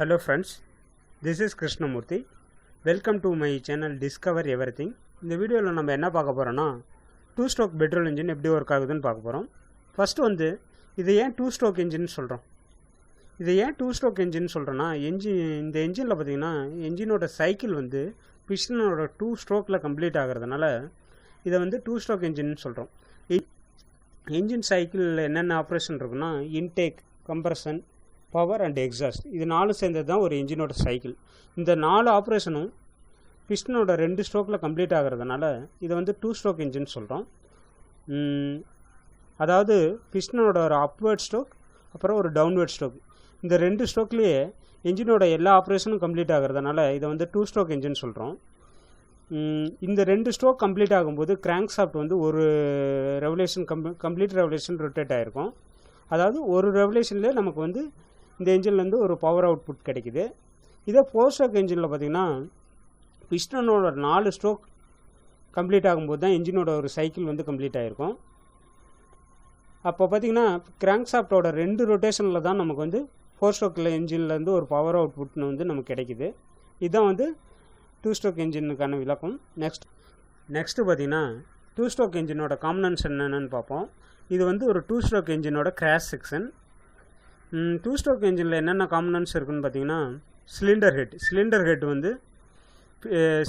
Hello friends, this is Krishnamurthy welcome to my channel discover everything இந்த வீடியோவில் நம்ம என்ன பார்க்க போகிறோன்னா டூ ஸ்ட்ரோக் பெட்ரோல் இன்ஜின் எப்படி ஒர்க் ஆகுதுன்னு பார்க்க போகிறோம் ஃபஸ்ட்டு வந்து இது ஏன் டூ ஸ்ட்ரோக் இன்ஜின் சொல்கிறோம் இது ஏன் டூ ஸ்ட்ரோக் இன்ஜின் சொல்கிறோன்னா என்ஜின் இந்த என்ஜினில் பார்த்தீங்கன்னா என்ஜினோட சைக்கிள் வந்து பிஸ்டனோட டூ ஸ்ட்ரோக்கில் கம்ப்ளீட் ஆகிறதுனால இதை வந்து டூ ஸ்ட்ரோக் இன்ஜின் சொல்கிறோம் என்ஜின் சைக்கிளில் என்னென்ன ஆப்ரேஷன் இருக்குன்னா intake compression power and exhaust இது நாலு சேர்ந்தது தான் ஒரு இன்ஜினோட சைக்கிள் இந்த நாலு ஆப்ரேஷனும் பிஸ்டனோட ரெண்டு ஸ்ட்ரோக்கில் கம்ப்ளீட் ஆகிறதுனால இதை வந்து டூ ஸ்ட்ரோக் இன்ஜின் சொல்கிறோம் அதாவது பிஸ்டனோட ஒரு அப்வேர்ட் ஸ்ட்ரோக் அப்புறம் ஒரு டவுன்வேர்ட் ஸ்ட்ரோக் இந்த ரெண்டு ஸ்ட்ரோக்லேயே இன்ஜினோட எல்லா ஆப்ரேஷனும் கம்ப்ளீட் ஆகிறதுனால இதை வந்து டூ ஸ்ட்ரோக் இன்ஜின் சொல்கிறோம் இந்த ரெண்டு ஸ்ட்ரோக் கம்ப்ளீட் ஆகும்போது கிராங்க் சாஃப்ட் வந்து ஒரு ரெவலேஷன் கம் கம்ப்ளீட் ரெவலேஷன் ரொட்டேட் ஆகிருக்கும் அதாவது ஒரு ரெவலேஷன்லேயே நமக்கு வந்து இந்த என்ஜின்லேருந்து ஒரு பவர் அவுட்புட் கிடைக்குது. இதே ஃபோர் ஸ்ட்ரோக் என்ஜினில் பார்த்திங்கன்னா பிஸ்டனோட நாலு ஸ்ட்ரோக் கம்ப்ளீட் ஆகும்போது தான் என்ஜினோட ஒரு சைக்கிள் வந்து கம்ப்ளீட் ஆகிருக்கும் அப்போ பார்த்திங்கன்னா கிராங்க் சாஃப்டோட ரெண்டு ரொட்டேஷனில் தான் நமக்கு வந்து ஃபோர் ஸ்ட்ரோக்கில் என்ஜின்லேருந்து ஒரு பவர் அவுட்புட்னு வந்து நமக்கு கிடைக்குது. இதுதான் வந்து டூ ஸ்ட்ரோக் என்ஜினுக்கான விளக்கம். நெக்ஸ்ட் நெக்ஸ்ட்டு பார்த்திங்கன்னா டூ ஸ்ட்ரோக் என்ஜினோட காம்பனன்ஸ் என்னென்னு பார்ப்போம். இது வந்து ஒரு டூ ஸ்ட்ரோக் என்ஜினோட கிராஷ் செக்ஷன் டூ ஸ்ட்ரோக் என்ஜினில் என்னென்ன காம்பனன்ஸ் இருக்குன்னு பார்த்தீங்கன்னா சிலிண்டர் ஹெட் சிலிண்டர் ஹெட் வந்து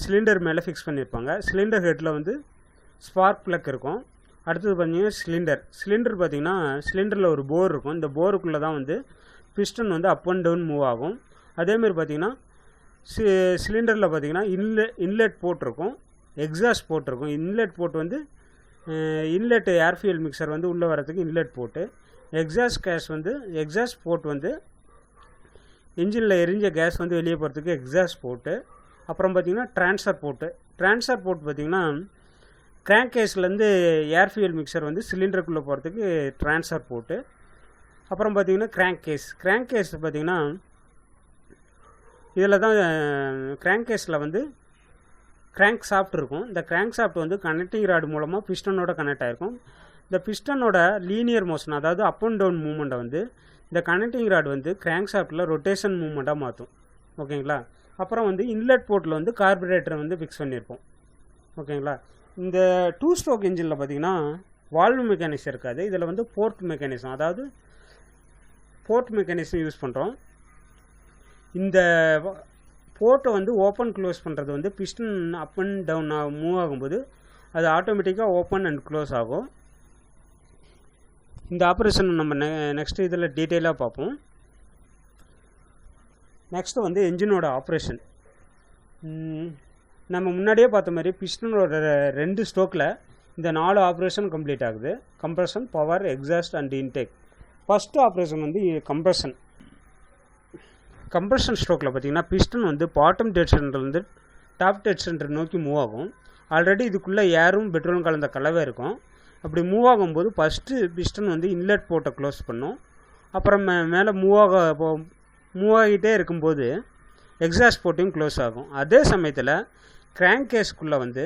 சிலிண்டர் மேலே ஃபிக்ஸ் பண்ணியிருப்பாங்க. சிலிண்டர் ஹெட்டில் வந்து ஸ்பார்க் ப்ளக் இருக்கும். அடுத்தது பார்த்தீங்கன்னா சிலிண்டர் சிலிண்டர் பார்த்தீங்கன்னா சிலிண்டரில் ஒரு போர் இருக்கும். இந்த போருக்குள்ளே தான் வந்து பிஸ்டன் வந்து அப் அண்ட் டவுன் மூவ் ஆகும். அதேமாரி பார்த்தீங்கன்னா சி சிலிண்டரில் பார்த்தீங்கன்னா இன்லெ இன்லெட் போட்டிருக்கும் எக்ஸாஸ்ட் போட்டிருக்கும் இன்லெட் போட்டு வந்து இன்லெட் ஏர்ஃபியூல் மிக்சர் வந்து உள்ளே வரதுக்கு இன்லெட் போட்டு எக்ஸாஸ்ட் கேஸ் வந்து எக்ஸாஸ்ட் போர்ட் வந்து இன்ஜினில் எரிஞ்ச கேஸ் வந்து வெளியே போகிறதுக்கு எக்ஸாஸ்ட் போட்டு அப்புறம் பார்த்திங்கன்னா ட்ரான்ஸ்ஃபர் போட்டு ட்ரான்ஸ்ஃபர் போர்ட் பார்த்திங்கன்னா கிராங்க் கேஸ்லேருந்து ஏர் ஃபியூல் மிக்சர் வந்து சிலிண்டருக்குள்ளே போகிறதுக்கு ட்ரான்ஸ்ஃபர் போட்டு அப்புறம் பார்த்திங்கன்னா கிராங்க் கேஸ் கிராங்க் கேஸ் பார்த்திங்கன்னா இதில் தான் கிராங்க் கேஸில் வந்து கிராங்க் சாஃப்ட் இருக்கும். இந்த கிராங்க் சாஃப்ட் வந்து கனெக்டிங் ராடு மூலமாக பிஸ்டனோட கனெக்ட் ஆகிருக்கும் இந்த பிஸ்டனோட லீனியர் மோஷன் அதாவது அப் அண்ட் டவுன் மூமெண்ட்டை வந்து இந்த கனெக்டிங் ராட் வந்து கிராங்க் ஷாப்டில் ரொட்டேஷன் மூமெண்ட்டாக மாற்றும் ஓகேங்களா? அப்புறம் வந்து இன்லெட் போர்ட்டில் வந்து கார்பரேட்டரை வந்து ஃபிக்ஸ் பண்ணியிருப்போம் ஓகேங்களா? இந்த டூ ஸ்ட்ரோக் இன்ஜினில் பார்த்தீங்கன்னா வால்வ் மெக்கானிசம் இருக்காது. இதில் வந்து போர்ட் மெக்கானிசம் அதாவது போர்ட் மெக்கானிசம் யூஸ் பண்ணுறோம் இந்த போர்ட்டை வந்து ஓப்பன் க்ளோஸ் பண்ணுறது வந்து piston up and down move ஆகும்போது அது ஆட்டோமேட்டிக்காக ஓப்பன் அண்ட் க்ளோஸ் ஆகும். இந்த ஆப்ரேஷன் நம்ம நெ நெக்ஸ்ட் இதில் டீட்டெயிலாக பார்ப்போம். நெக்ஸ்ட்டு வந்து என்ஜினோட ஆப்ரேஷன் நம்ம முன்னாடியே பார்த்த மாதிரி பிஸ்டனோட ரெண்டு ஸ்ட்ரோக்கில் இந்த நாலு ஆப்ரேஷன் கம்ப்ளீட் ஆகுது. Compression power exhaust and intake first operation வந்து கம்ப்ரெஷன் கம்ப்ரெஷன் ஸ்ட்ரோக்கில் பார்த்தீங்கன்னா பிஸ்டன் வந்து பாட்டம் டெட் சென்டர்லேருந்து டாப் டெட் சென்டர் நோக்கி மூவ் ஆகும். ஆல்ரெடி இதுக்குள்ளே ஏரும் பெட்ரோலும் கலந்த கலவை இருக்கும். அப்படி மூவ் ஆகும்போது ஃபஸ்ட்டு பிஸ்டன் வந்து இன்லெட் போட்டை க்ளோஸ் பண்ணும். அப்புறம் மே மேலே மூவ் ஆக மூவ் ஆகிட்டே இருக்கும்போது எக்ஸாஸ்ட் போட்டையும் க்ளோஸ் ஆகும். அதே சமயத்தில் கிராங்க் கேஸ்க்குள்ளே வந்து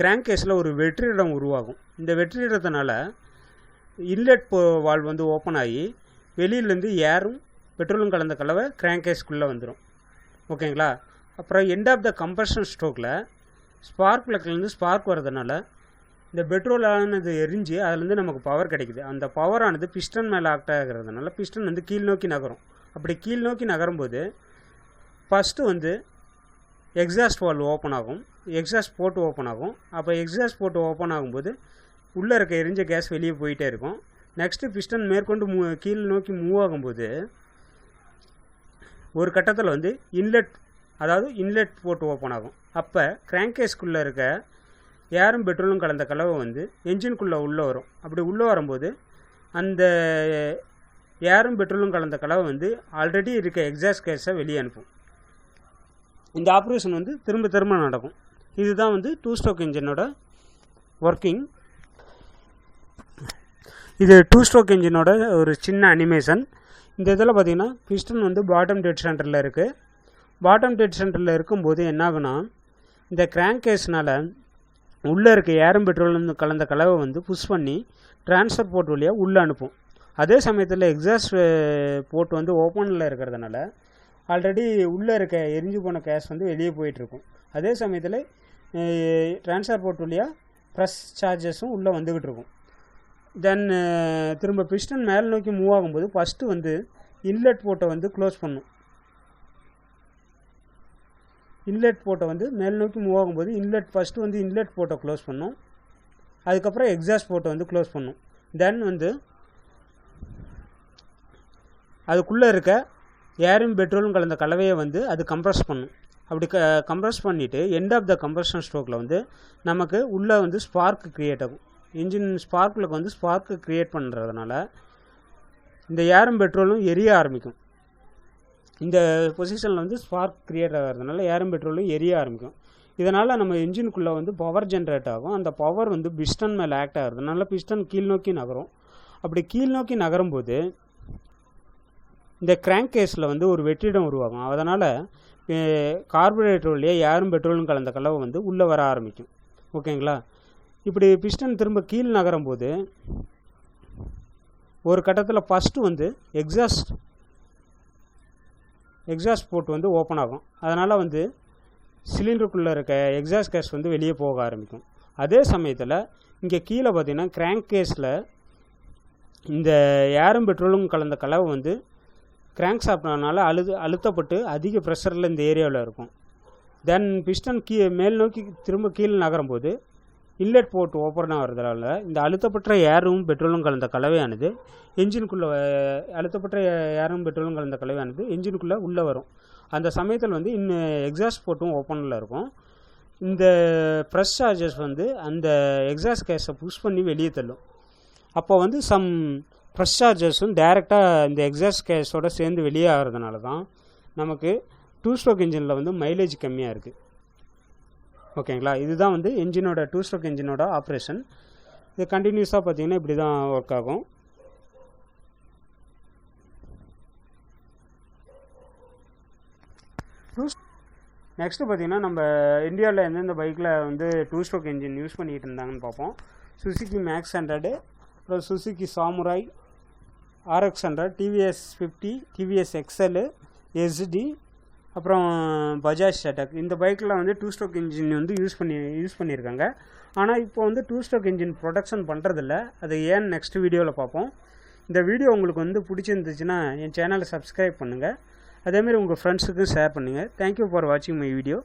கிராங்க் கேஸில் ஒரு வெற்றிடம் உருவாகும். இந்த வெற்றிடத்தினால இன்லெட் போ வால் வந்து ஓப்பன் ஆகி வெளியிலேருந்து ஏரும் பெட்ரோலும் கலந்த கலவை கிராங்க் கேஸ்க்குள்ளே வந்துடும் ஓகேங்களா அப்புறம் எண்ட் ஆஃப் த கம்பர்ஷன் ஸ்ட்ரோக்கில் ஸ்பார்க் பிளக்லேருந்து ஸ்பார்க் வரதுனால இந்த பெட்ரோலானது எரிஞ்சு அதுலேருந்து நமக்கு பவர் கிடைக்குது. அந்த பவரானது பிஸ்டன் மேலே ஆக்ட் ஆகிறதுனால பிஸ்டன் வந்து கீழ் நோக்கி நகரும். அப்படி கீழ் நோக்கி நகரும்போது ஃபஸ்ட்டு வந்து எக்ஸாஸ்ட் வால் ஓப்பன் ஆகும். எக்ஸாஸ்ட் போட்டு ஓப்பன் ஆகும். அப்போ எக்ஸாஸ்ட் போட்டு ஓப்பன் ஆகும்போது உள்ளே இருக்க எரிஞ்ச கேஸ் வெளியே போயிட்டே இருக்கும். நெக்ஸ்ட்டு பிஸ்டன் மேற்கொண்டு மூ கீழ் நோக்கி மூவ் ஆகும்போது ஒரு கட்டத்தில் வந்து இன்லெட் அதாவது இன்லெட் போட்டு ஓப்பன் ஆகும். அப்போ கிராங்கேஸ்க்குள்ளே இருக்க ஏரும் பெட்ரோலும் கலந்த கலவை வந்து என்ஜின்குள்ளே உள்ளே வரும். அப்படி உள்ளே வரும்போது அந்த ஏரும் பெட்ரோலும் கலந்த கலவை வந்து ஆல்ரெடி இருக்க எக்ஸாஸ்ட் கேஸை வெளியே அனுப்பும். இந்த ஆப்ரேஷன் வந்து திரும்ப திரும்ப நடக்கும். இதுதான் வந்து டூ ஸ்ட்ரோக் இன்ஜினோட ஒர்க்கிங் இது டூ ஸ்ட்ரோக் இன்ஜினோட ஒரு சின்ன அனிமேஷன் இந்த இதில் பார்த்திங்கன்னா பிஸ்டன் வந்து பாட்டம் டெட் சென்டரில் இருக்குது பாட்டம் டெட் சென்டரில் இருக்கும்போது என்ன ஆகுனா இந்த கிராங்க் கேஸ்னால் உள்ளே இருக்க ஏரம் பெட்ரோலும் கலந்த கலவை வந்து புஷ் பண்ணி ட்ரான்ஸ்ஃபர் போர்ட் வழியாக உள்ளே அனுப்பும். அதே சமயத்தில் எக்ஸாஸ்ட் போர்ட் வந்து ஓப்பனில் இருக்கிறதுனால ஆல்ரெடி உள்ளே இருக்க எரிஞ்சு போன கேஸ் வந்து வெளியே போயிட்டுருக்கும் அதே சமயத்தில் ட்ரான்ஸ்ஃபர் போர்ட் வழியாக ப்ரெஸ் சார்ஜஸும் உள்ளே வந்துக்கிட்டு இருக்கும். தென் திரும்ப பிஸ்டன் மேலே நோக்கி மூவ் ஆகும்போது ஃபஸ்ட்டு வந்து இன்லெட் போர்ட்டை வந்து க்ளோஸ் பண்ணும். இன்லெட் போட்டை வந்து மேல் நோக்கி மூவ் ஆகும்போது இன்லெட் ஃபஸ்ட்டு வந்து இன்லெட் போட்டை க்ளோஸ் பண்ணும். அதுக்கப்புறம் எக்ஸாஸ்ட் போட்டை வந்து க்ளோஸ் பண்ணும். தென் வந்து அதுக்குள்ளே இருக்க ஏரும் பெட்ரோலும் கலந்த கலவையை வந்து அது கம்ப்ரஸ் பண்ணும். அப்படி க கம்ப்ரஸ் பண்ணிவிட்டு எண்ட் ஆஃப் த கம்ப்ரஷன் ஸ்ட்ரோக்கில் வந்து நமக்கு உள்ளே வந்து ஸ்பார்க் க்ரியேட் ஆகும். இன்ஜின் ஸ்பார்க்கில் வந்து ஸ்பார்க்கு க்ரியேட் பண்ணுறதுனால இந்த ஏரும் பெட்ரோலும் எரிய ஆரம்பிக்கும். இந்த பொசிஷனில் வந்து ஸ்பார்க் க்ரியேட் ஆகிறதுனால ஏரம் பெட்ரோலும் எரிய ஆரம்பிக்கும். இதனால் நம்ம இன்ஜினுக்குள்ளே வந்து பவர் ஜென்ரேட் ஆகும். அந்த பவர் வந்து பிஸ்டன் மேலே ஆக்ட் ஆகிறதுனால பிஸ்டன் கீழ் நோக்கி நகரும். அப்படி கீழ் நோக்கி நகரும்போது இந்த கிராங்க் கேஸில் வந்து ஒரு வெற்றிடம் உருவாகும். அதனால் கார்பரேட்டர் வழியாக ஏரும் பெட்ரோலும் கலந்த கலவை வந்து உள்ளே வர ஆரம்பிக்கும். ஓகேங்களா? இப்படி பிஸ்டன் திரும்ப கீழ் நகரும்போது ஒரு கட்டத்தில் ஃபஸ்ட்டு வந்து எக்ஸாஸ்ட் எக்ஸாஸ்ட் போர்ட் வந்து ஓப்பன் ஆகும். அதனால் வந்து சிலிண்டருக்குள்ளே இருக்க எக்ஸாஸ்ட் கேஸ் வந்து வெளியே போக ஆரம்பிக்கும். அதே சமயத்தில் இங்கே கீழே பார்த்தீங்கன்னா கிராங்க் கேஸில் இந்த ஏரும் பெட்ரோலும் கலந்த கலவை வந்து கிராங்க் சாப்பிட்றதுனால அழுது அழுத்தப்பட்டு அதிக ப்ரெஷரில் இந்த ஏரியாவில் இருக்கும். தென் பிஸ்டன் கீ மேல் நோக்கி திரும்ப கீழே நகரும்போது இன்லெட் போர்ட் ஓப்பன் ஆகிறதுனால இந்த அழுத்தப்பட்ட ஏரும் பெட்ரோலும் கலந்த கலவையானது என்ஜினுக்குள்ளே அழுத்தப்பட்ட ஏரும் பெட்ரோலும் கலந்த கலவையானது என்ஜினுக்குள்ளே உள்ளே வரும். அந்த சமயத்தில் வந்து இன்னும் எக்ஸாஸ்ட் போர்ட்டும் ஓப்பனில் இருக்கும். இந்த ப்ரெஷ் சார்ஜஸ் வந்து அந்த எக்ஸாஸ்ட் கேஸை புஷ் பண்ணி வெளியே தள்ளும். அப்போ வந்து சம் ப்ரெஷ் சார்ஜஸும் டைரெக்டாக இந்த எக்ஸாஸ்ட் கேஸோடு சேர்ந்து வெளியே ஆகிறதுனால தான் நமக்கு டூ ஸ்ட்ரோக் இன்ஜினில் வந்து மைலேஜ் கம்மியாக இருக்குது ஓகேங்களா? இதுதான் வந்து என்ஜினோட டூ ஸ்ட்ரோக் என்ஜினோட ஆப்ரேஷன் இது கண்டினியூஸாக பார்த்தீங்கன்னா இப்படி தான் ஒர்க் ஆகும். நெக்ஸ்ட்டு பார்த்தீங்கன்னா நம்ம இந்தியாவில் எந்தெந்த பைக்கில் வந்து டூ ஸ்ட்ரோக் என்ஜின் யூஸ் பண்ணிகிட்டு இருந்தாங்கன்னு பார்ப்போம். சுசுக்கி மேக்ஸ் ஹண்ட்ரடு அப்புறம் Suzuki Samurai RX hundred TVS fifty TVS XL ST அப்புறம் பஜாஜ் ஷட்டக் இந்த பைக்கில் வந்து டூ ஸ்ட்ரோக் இன்ஜின் வந்து யூஸ் பண்ணி யூஸ் பண்ணியிருக்காங்க ஆனால் இப்போ வந்து டூ ஸ்ட்ரோக் இன்ஜின் ப்ரொடக்ஷன் பண்ணுறதில்ல அது ஏன் நெக்ஸ்ட் வீடியோவில் பார்ப்போம். இந்த வீடியோ உங்களுக்கு வந்து பிடிச்சிருந்துச்சுன்னா என் சேனலை சப்ஸ்கிரைப் பண்ணுங்கள் அதேமாதிரி உங்கள் ஃப்ரெண்ட்ஸுக்கும் ஷேர் பண்ணுங்கள் தேங்க்யூ ஃபார் வாட்சிங் மை வீடியோ